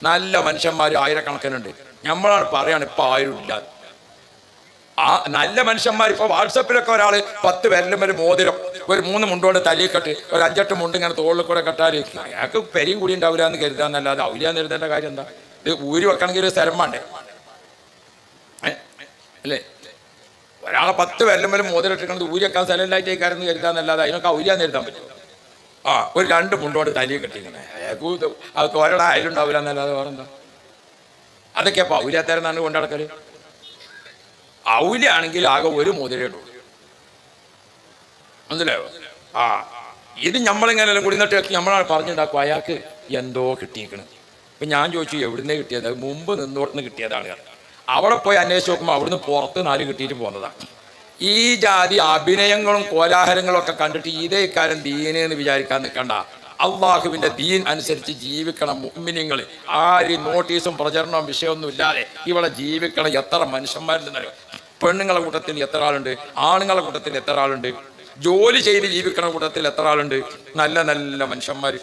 നല്ല മനുഷ്യന്മാർ ആയിരക്കണക്കിനുണ്ട്. നമ്മളാണ് പറയാണ് ഇപ്പൊ ആരും ഇല്ല ആ നല്ല മനുഷ്യന്മാർ ഇപ്പൊ വാട്സപ്പിലൊക്കെ ഒരാൾ പത്ത് പേരിലും ഒരു മോതിരം ഒരു മൂന്ന് മുണ്ടോണ്ട് കെട്ട് ഒരു അഞ്ചെട്ട് മുണ്ട് ഇങ്ങനെ തോളിൽ കൂടെ കെട്ടാൽ അയാൾക്ക് പെരിയും കൂടി ഉണ്ടാവില്ല എന്ന് കരുതാന്നല്ലാതെ ഔലിയാന്ന് കരുതേണ്ട കാര്യം എന്താ? ഇത് ഊരി വെക്കണമെങ്കിൽ ഒരു സ്ഥലം വേണ്ടേ? അല്ലേ? ഒരാളെ പത്ത് പേരിലും ഒരു മോതിരം ഇട്ടിട്ടുണ്ട് ഊരി വെക്കാൻ സ്ഥലമില്ലായിട്ടേക്കാരെന്ന് കരുതാന്നല്ലാതെ അതിനൊക്കെ ഔലിയാന്ന് കരുതാൻ പറ്റും. ആ ഒരു രണ്ട് മുണ്ടോട് തലയും കെട്ടിങ്ങനെ അത് തോരട അയലുണ്ടാവില്ല എന്നല്ലാതെ വേറെന്താ? അതൊക്കെ അപ്പൊ ഔലിയാത്തരെന്നാണ് കൊണ്ടടക്കൽ. ഔലിയാണെങ്കിൽ ആകെ ഒരു മുതിരേ ഉള്ളൂ. മനസ്സിലായോ? ആ ഇത് നമ്മളിങ്ങനെ കുടിന്നിട്ട് നമ്മളാണ് പറഞ്ഞിട്ടുണ്ടാക്കും അയാൾക്ക് എന്തോ കിട്ടിയിരിക്കണം. ഇപ്പൊ ഞാൻ ചോദിച്ചു എവിടുന്നേ കിട്ടിയത്? മുമ്പ് നിന്നോടന്ന് കിട്ടിയതാണ്. അവിടെ പോയി അന്വേഷിച്ച് നോക്കുമ്പോൾ അവിടുന്ന് പുറത്ത് നാല് കിട്ടിയിട്ട് പോകുന്നതാണ് ഈ ജാതി അഭിനയങ്ങളും കോലാഹലങ്ങളും ഒക്കെ കണ്ടിട്ട് ഇതേ കാര്യം ദീനെന്ന് വിചാരിക്കാൻ നിൽക്കണ്ട. അള്ളാഹുവിന്റെ ദീൻ അനുസരിച്ച് ജീവിക്കണം മുമ്മിനിങ്ങൾ ആരും നോട്ടീസും പ്രചരണവും വിഷയമൊന്നും ഇല്ലാതെ ഇവിടെ ജീവിക്കണം. എത്ര മനുഷ്യന്മാരുണ്ടെന്നറിയോ പെണ്ണുങ്ങളെ കൂട്ടത്തിൽ എത്ര ആളുണ്ട്? ആണുങ്ങളെ കൂട്ടത്തിൽ എത്ര ആളുണ്ട്? ജോലി ചെയ്ത് ജീവിക്കണ കൂട്ടത്തിൽ എത്ര ആളുണ്ട്? നല്ല നല്ല മനുഷ്യന്മാർ